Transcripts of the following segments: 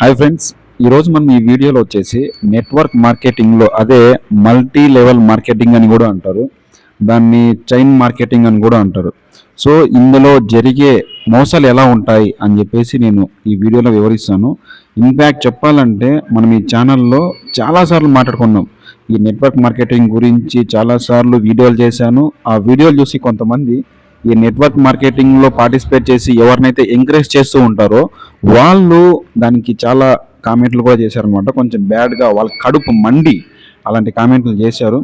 Hi friends ఈరోజు మనం ఈ వీడియోలో వచ్చేసి నెట్వర్క్ మార్కెటింగ్లో అదే మల్టీ లెవెల్ మార్కెటింగ్ అని కూడా అంటారు. దాన్ని చైన్ మార్కెటింగ్ అని కూడా అంటారు. సో ఇందులో జరిగే మోసాలు ఎలా ఉంటాయి అని చెప్పేసి నేను ఈ వీడియోలో వివరిస్తాను. ఇన్ఫ్యాక్ట్ చెప్పాలంటే మనం ఈ ఛానల్లో చాలాసార్లు మాట్లాడుకున్నాం. ఈ నెట్వర్క్ మార్కెటింగ్ గురించి చాలాసార్లు వీడియోలు చేశాను. ఆ వీడియోలు చూసి కొంతమంది ఈ నెట్వర్క్ మార్కెటింగ్లో పార్టిసిపేట్ చేసి ఎవరినైతే ఎంకరేజ్ చేస్తూ ఉంటారో వాళ్ళు దానికి చాలా కామెంట్లు కూడా చేశారనమాట కొంచెం బ్యాడ్గా వాళ్ళ కడుపు మండి అలాంటి కామెంట్లు చేశారు.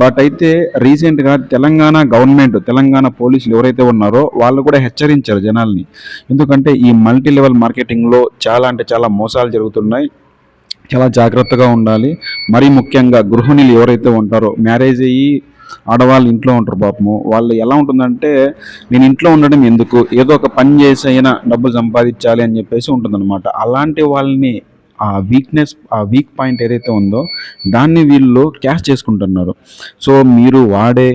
బట్ అయితే రీసెంట్గా తెలంగాణ గవర్నమెంట్ తెలంగాణ పోలీసులు ఎవరైతే ఉన్నారో వాళ్ళు కూడా హెచ్చరించారు జనాల్ని. ఎందుకంటే ఈ మల్టీ లెవెల్ మార్కెటింగ్లో చాలా అంటే చాలా మోసాలు జరుగుతున్నాయి. చాలా జాగ్రత్తగా ఉండాలి. మరీ ముఖ్యంగా గృహిణులు ఎవరైతే ఉంటారో మ్యారేజ్ అయ్యి ఆడవాళ్ళు ఇంట్లో ఉంటారు పాపము. వాళ్ళు ఎలా ఉంటుందంటే నేను ఇంట్లో ఉండడం ఎందుకు? ఏదో ఒక పని చేసి అయినా డబ్బులు సంపాదించాలి అని చెప్పేసి ఉంటుందన్నమాట. అలాంటి వాళ్ళని ఆ వీక్నెస్ ఆ వీక్ పాయింట్ ఏదైతే ఉందో దాన్ని వీళ్ళు క్యాష్ చేసుకుంటున్నారు. సో మీరు వాడే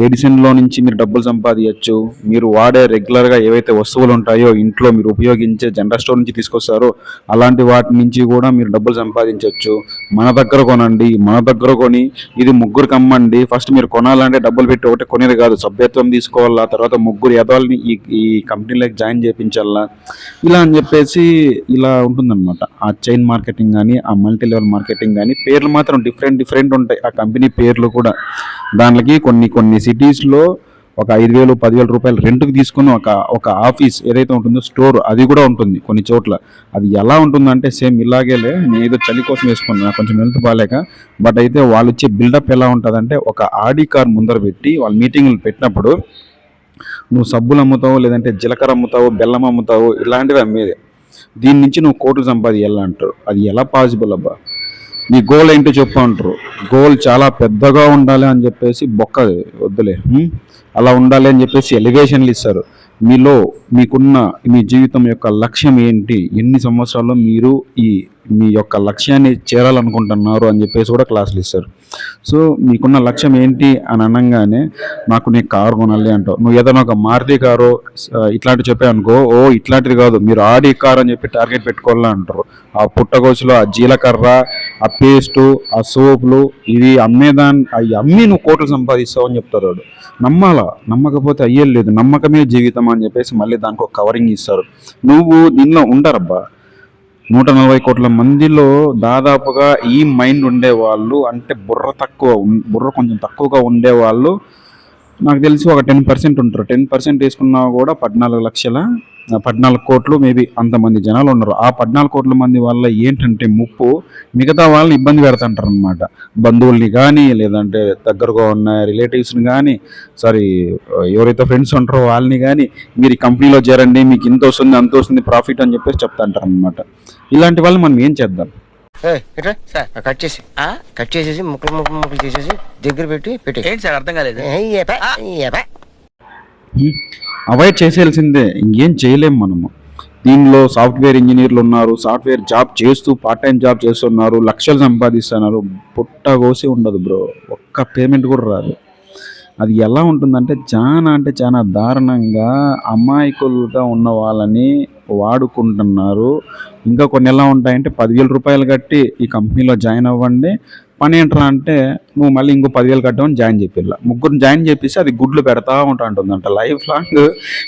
మెడిసిన్లో నుంచి మీరు డబ్బులు సంపాదించచ్చు మీరు వాడే రెగ్యులర్గా ఏవైతే వస్తువులు ఉంటాయో ఇంట్లో మీరు ఉపయోగించే జనరల్ స్టోర్ నుంచి తీసుకొస్తారో అలాంటి వాటి నుంచి కూడా మీరు డబ్బులు సంపాదించవచ్చు మన దగ్గర కొనండి మన దగ్గర కొని ఇది ముగ్గురికి అమ్మండి ఫస్ట్ మీరు కొనాలంటే డబ్బులు పెట్టి ఒకటి కొనేది కాదు సభ్యత్వం తీసుకోవాలా తర్వాత ముగ్గురు యదవాళ్ళని ఈ ఈ కంపెనీలోకి జాయిన్ చేయించాలా ఇలా అని చెప్పేసి ఇలా ఉంటుందన్నమాట. ఆ చైన్ మార్కెటింగ్ కానీ ఆ మల్టీ లెవెల్ మార్కెటింగ్ కానీ పేర్లు మాత్రం డిఫరెంట్ డిఫరెంట్ ఉంటాయి. ఆ కంపెనీ పేర్లు కూడా దానికి కొన్ని కొన్ని సిటీస్లో ఒక ఐదు వేలు పదివేల రూపాయలు రెంట్కి తీసుకుని ఒక ఒక ఆఫీస్ ఏదైతే ఉంటుందో స్టోర్ అది కూడా ఉంటుంది కొన్ని చోట్ల. అది ఎలా ఉంటుందంటే సేమ్ ఇలాగేలే నేను ఏదో చలి కోసం వేసుకున్నాను నాకు కొంచెం హెల్త్ బాగాలేక బట్ అయితే వాళ్ళు ఇచ్చే బిల్డప్ ఎలా ఉంటుందంటే ఒక ఆడి కార్ ముందర పెట్టి వాళ్ళు మీటింగ్లు పెట్టినప్పుడు నువ్వు సబ్బులు అమ్ముతావు లేదంటే జీలకర్ర అమ్ముతావు బెల్లం అమ్ముతావు ఇలాంటివి అమ్మేది. దీని నుంచి నువ్వు కోట్లు సంపాదించాలంటారు అది ఎలా పాసిబుల్ అబ్బా? నీ గోల్ ఏంటో చెప్పు అంటారు. గోల్ చాలా పెద్దగా ఉండాలి అని చెప్పేసి బొక్క వద్దులే. అలా ఉండాలి అని చెప్పేసి ఎలిగేషన్లు ఇస్తారు. మీలో మీకున్న మీ జీవితం యొక్క లక్ష్యం ఏంటి? ఎన్ని సంవత్సరాల్లో మీరు ఈ మీ యొక్క లక్ష్యాన్ని చేరాలనుకుంటున్నారు అని చెప్పేసి కూడా క్లాసులు ఇస్తారు. సో మీకున్న లక్ష్యం ఏంటి అని అనగానే నాకు నీ కారు కొనాలి అంటావు. నువ్వు ఏదైనా ఒక మారుతి కారు ఇట్లాంటివి చెప్పావు అనుకో ఓ ఇట్లాంటిది కాదు మీరు ఆడి కారు అని చెప్పి టార్గెట్ పెట్టుకోవాలని అంటారు. ఆ పుట్టగోసులో ఆ జీలకర్ర ఆ పేస్టు ఆ సోపులు ఇవి అమ్మేదాన్ని అవి అమ్మి నువ్వు కోట్లు సంపాదిస్తావు అని చెప్తారు వాడు. నమ్మాలా? నమ్మకపోతే అయ్యేది లేదు. నమ్మకమే జీవితం అని చెప్పేసి మళ్ళీ దానికి ఒక కవరింగ్ ఇస్తారు. నువ్వు దీనిలో ఉండరబ్బా నూట నలభై కోట్ల మందిలో దాదాపుగా ఈ మైండ్ ఉండేవాళ్ళు అంటే బుర్ర తక్కువ బుర్ర కొంచెం తక్కువగా ఉండేవాళ్ళు నాకు తెలిసి ఒక టెన్ పర్సెంట్ ఉంటారు. టెన్ పర్సెంట్ తీసుకున్నా కూడా పద్నాలుగు లక్షల పద్నాలుగు కోట్లు మేబీ అంతమంది జనాలు ఉన్నారు. ఆ పద్నాలుగు కోట్ల మంది వల్ల ఏంటంటే ముప్పు మిగతా వాళ్ళని ఇబ్బంది పెడతాంటారు అనమాట బంధువుల్ని కానీ లేదంటే దగ్గరగా ఉన్న రిలేటివ్స్ని కానీ సారీ ఎవరైతే ఫ్రెండ్స్ ఉంటారో వాళ్ళని కానీ మీరు కంపెనీలో చేరండి మీకు ఇంత వస్తుంది అంత వస్తుంది ప్రాఫిట్ అని చెప్పేసి చెప్తాంటారు అనమాట ఇలాంటి వాళ్ళు మనం ఏం చేద్దాం? ఇట్లా సార్. కట్ చేసి. ఆ? కట్ చేసేసి ముక్కలు ముక్కలు ముక్కలు చేసేసి దగ్గర పెట్టి పెట్టి ఏంటి సార్ అర్థం కాలేదు? అవాయిడ్ చేసేయాల్సిందే ఇంకేం చేయలేం మనము. దీనిలో సాఫ్ట్వేర్ ఇంజనీర్లు ఉన్నారు సాఫ్ట్వేర్ జాబ్ చేస్తూ పార్ట్ టైం జాబ్ చేస్తున్నారు లక్షలు సంపాదిస్తున్నారు పుట్ట కోసి ఉండదు బ్రో. ఒక్క పేమెంట్ కూడా రాదు. అది ఎలా ఉంటుందంటే చాలా అంటే చాలా దారుణంగా అమాయకులుగా ఉన్న వాళ్ళని వాడుకుంటున్నారు. ఇంకా కొన్ని ఎలా ఉంటాయంటే పదివేల రూపాయలు కట్టి ఈ కంపెనీలో జాయిన్ అవ్వండి. పని ఏంట్రా అంటే నువ్వు మళ్ళీ ఇంకో పదివేలు కట్టమని జాయిన్ చేపిల్ల ముగ్గురు జాయిన్ చేపిస్తే అది గుడ్లు పెడతా ఉంటా ఉంటుందంట. లైఫ్ లాంగ్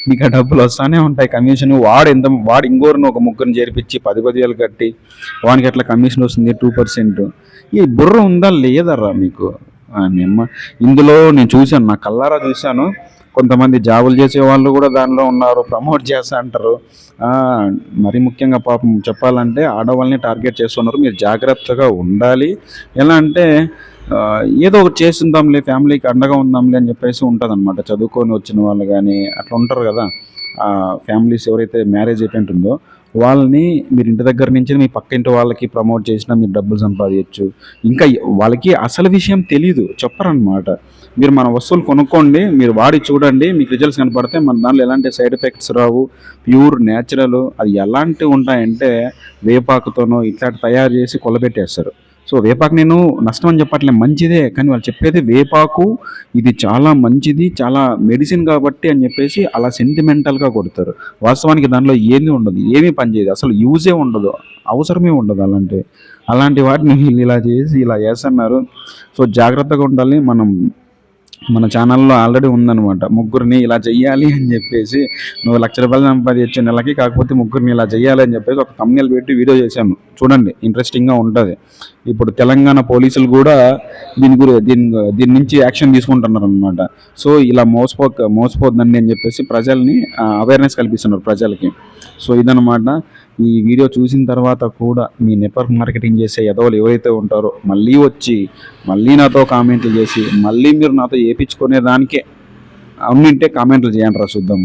నీకు ఆ డబ్బులు వస్తానే ఉంటాయి. కమిషన్ వాడు ఎంత వాడు ఇంకోరిని ఒక ముగ్గురిని చేర్పించి పది పదివేలు కట్టి వానికి ఎట్లా కమిషన్ వస్తుంది టూ పర్సెంట్. ఈ బుర్ర ఉందా లేదర్రా మీకు? నిమ్మ ఇందులో నేను చూశాను నా కల్లారా చూశాను. కొంతమంది జాబులు చేసే వాళ్ళు కూడా దానిలో ఉన్నారు ప్రమోట్ చేస్తా అంటారు. మరి ముఖ్యంగా పాపం చెప్పాలంటే ఆడవాళ్ళని టార్గెట్ చేస్తున్నారు. మీరు జాగ్రత్తగా ఉండాలి. ఎలా అంటే ఏదో ఒకటి చేస్తుందాంలే ఫ్యామిలీకి అండగా ఉందాంలే అని చెప్పేసి ఉంటుంది అనమాట చదువుకొని వచ్చిన వాళ్ళు కానీ అట్లా ఉంటారు కదా. ఫ్యామిలీస్ ఎవరైతే మ్యారేజ్ అయిపోయి ఉంటుందో వాళ్ళని మీరు ఇంటి దగ్గర నుంచి మీ పక్క ఇంటి వాళ్ళకి ప్రమోట్ చేసినా మీరు డబ్బులు సంపాదించచ్చు. ఇంకా వాళ్ళకి అసలు విషయం తెలియదు చెప్పరనమాట మీరు మన వస్తువులు కొనుక్కోండి మీరు వాడి చూడండి మీకు రిజల్ట్స్ కనపడితే మన దాంట్లో ఎలాంటి సైడ్ ఎఫెక్ట్స్ రావు. ప్యూర్ న్యాచురల్ అది ఎలాంటివి ఉంటాయంటే వేపాకుతోనో ఇట్లాంటి తయారు చేసి కొలబెట్టేస్తారు. సో వేపాకు నేను నష్టం అని చెప్పట్లే మంచిదే కానీ వాళ్ళు చెప్పేది వేపాకు ఇది చాలా మంచిది చాలా మెడిసిన్ కాబట్టి అని చెప్పేసి అలా సెంటిమెంటల్గా కొడతారు. వాస్తవానికి దానిలో ఏమీ ఉండదు ఏమీ పనిచేయదు అసలు యూజే ఉండదు అవసరమే ఉండదు అలాంటి అలాంటి వాటిని వీళ్ళు ఇలా చేసి ఇలా చేస్తున్నారు. సో జాగ్రత్తగా ఉండాలి మనం మన ఛానల్లో ఆల్రెడీ ఉందనమాట ముగ్గురిని ఇలా చెయ్యాలి అని చెప్పేసి నువ్వు లక్ష రూపాయలు సంపాదించే నెలకి కాకపోతే ముగ్గురిని ఇలా చెయ్యాలి అని చెప్పేసి ఒక కంపెనీలు పెట్టి వీడియో చేశాను. చూడండి ఇంట్రెస్టింగ్గా ఉంటుంది. ఇప్పుడు తెలంగాణ పోలీసులు కూడా దీని గురి దీని దీని నుంచి యాక్షన్ తీసుకుంటున్నారు అనమాట సో ఇలా మోసపో మోసపోద్దండి అని చెప్పేసి ప్రజల్ని అవేర్నెస్ కల్పిస్తున్నారు ప్రజలకి. సో ఇదనమాట ఈ వీడియో చూసిన తర్వాత కూడా మీ నెట్వర్క్ మార్కెటింగ్ చేసే ఎదవలు ఎవరైతే ఉంటారో మళ్ళీ వచ్చి మళ్ళీ నాతో కామెంట్లు చేసి మళ్ళీ మీరు నాతో వేయించుకునే దానికే అన్నింటే కామెంట్లు చేయండి రా చూద్దాం.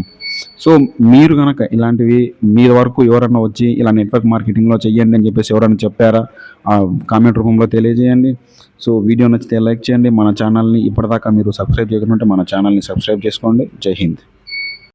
సో మీరు కనుక ఇలాంటివి మీ వరకు ఎవరన్నా వచ్చి ఇలా నెట్వర్క్ మార్కెటింగ్లో చెయ్యండి అని చెప్పేసి ఎవరైనా చెప్పారా? ఆ కామెంట్ రూపంలో తెలియజేయండి. సో వీడియో నచ్చితే లైక్ చేయండి. మన ఛానల్ని ఇప్పటిదాకా మీరు సబ్స్క్రైబ్ చేయకుంటే మన ఛానల్ని సబ్స్క్రైబ్ చేసుకోండి. జై హింద్.